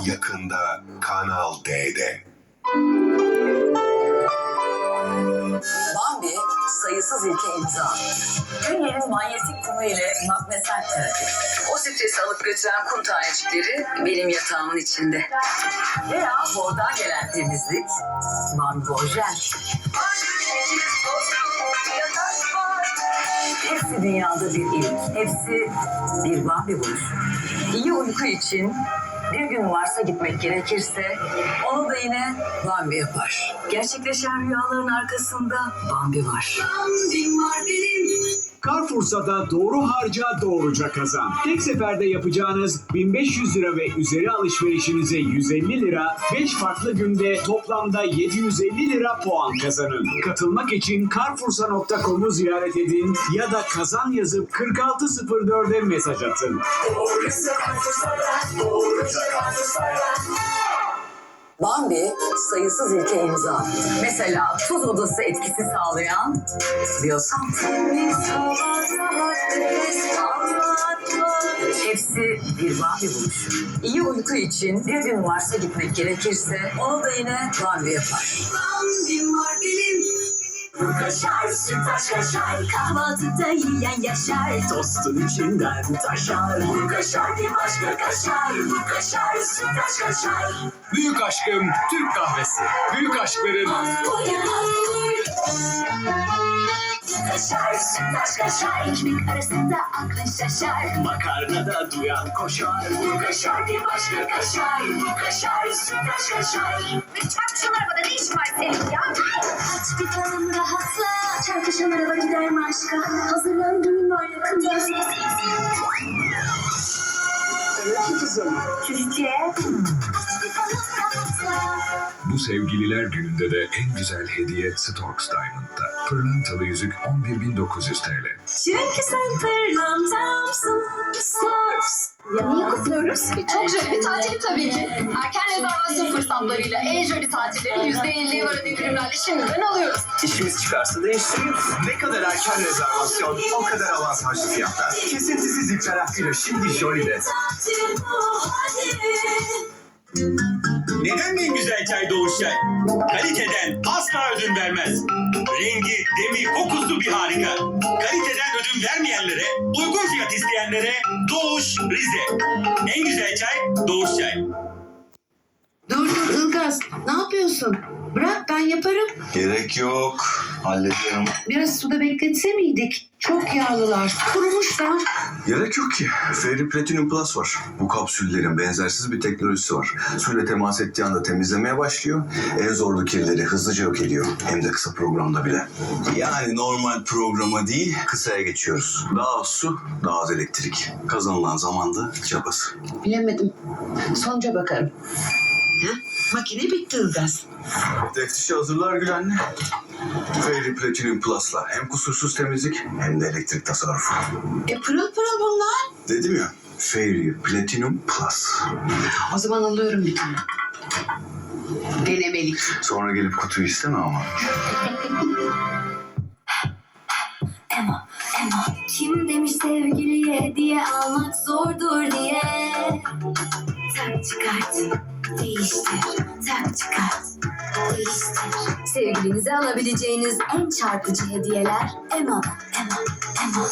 Yakında Kanal D'de. Bambi sayısız ilke imza attı. Dünyanın manyetik kumu ile magnesel terapi. O stresi alıp götüren kum tanecikleri benim yatağımın içinde. Veya bordan gelen temizlik Bambi Borjel. Hepsi dünyada bir ilk. Hepsi bir Bambi buluşu. İyi uyku için bir gün varsa gitmek gerekirse onu da yine Bambi yapar. Gerçekleşen rüyaların arkasında Bambi var. Bambim var benim. Carrefour'sa doğru harca doğruca kazan. Tek seferde yapacağınız 1500 lira ve üzeri alışverişinize 150 lira, 5 farklı günde toplamda 750 lira puan kazanın. Katılmak için carrefoursa.com'u ziyaret edin ya da kazan yazıp 4604'e mesaj atın. Bambi sayısız ilke imza. Mesela tuz odası etkisi sağlayan Biosan. Hepsi bir Bambi buluşu. İyi uyku için bir gün varsa gitmek gerekirse onu da yine Bambi yapar. Bambim var benim. Kaşar, sütaş kaşar, kahvaltıda yiyen yaşar. Tostun içinden taşar. Bu kaşar bir başka kaşar. Bu kaşar, sütaş kaşar. Büyük aşkım Türk kahvesi. Büyük aşkların Kaşar, sütaş kaşar. Ekmek arasında aklın şaşar. Makarnada duyan koşar. Bu kaşar bir başka kaşar. Bu kaşar, sütaş kaşar. Çarpı şu arabada ne işin var senin ya? Aç bir tanem rahatla. Çarpışan araba gider marşka. Hazırlan düğün var yakında. Evet kızım. Sizce? Bu sevgililer gününde de en güzel hediye Storks Diamond'da. Pırlantalı yüzük 11.900 TL. Çünkü sen pırlantamsın. Stars. Ya niye kutluyoruz? Çok jolly bir tatil tabii ki. Erken rezervasyon fırsatlarıyla en jolly tatilleri %50 var indirimlerle şimdiden alıyoruz. İşimiz çıkarsa değiştiriyoruz. Ne kadar erken rezervasyon, o kadar avantajlı fiyatlar. Kesintisiz iptal hakkıyla şimdi Jolly'de. Tatil bu hadi. Neden en güzel çay Doğuş Çay? Kaliteden asla ödün vermez. Rengi, demi, kokusu bir harika. Kaliteden ödün vermeyenlere, uygun fiyat isteyenlere Doğuş Rize. En güzel çay Doğuş Çay. Ilgaz. Ne yapıyorsun? Bırak ben yaparım. Gerek yok. Hallederim. Biraz suda bekletse miydik? Çok yağlılar. Kurumuşlar. Gerek yok ki. Fairy Platinum Plus var. Bu kapsüllerin benzersiz bir teknolojisi var. Suyla temas ettiği anda temizlemeye başlıyor. En zorlu kirleri hızlıca yok ediyor. Hem de kısa programda bile. Yani normal programa değil, kısaya geçiyoruz. Daha az su, daha az elektrik. Kazanılan zamanda çabası. Bilemedim. Sonuca bakarım. Ha? Makine bitti Ilgaz. Teftişi hazırlar Gül anne. Fairy Platinum Plus'la hem kusursuz temizlik hem de elektrik tasarrufu. E pırıl pırıl bunlar. Dedim ya, Fairy Platinum Plus. O zaman alıyorum bir tane. Denemelik. Sonra gelip kutuyu isteme ama. Emo, Emo. Kim demiş sevgiliye hediye almak zordur diye. Tak çıkart, değiştir. Tak çıkart, değiştir. Sevgilinize alabileceğiniz en çarpıcı hediyeler Emo'da. Emo, Emo.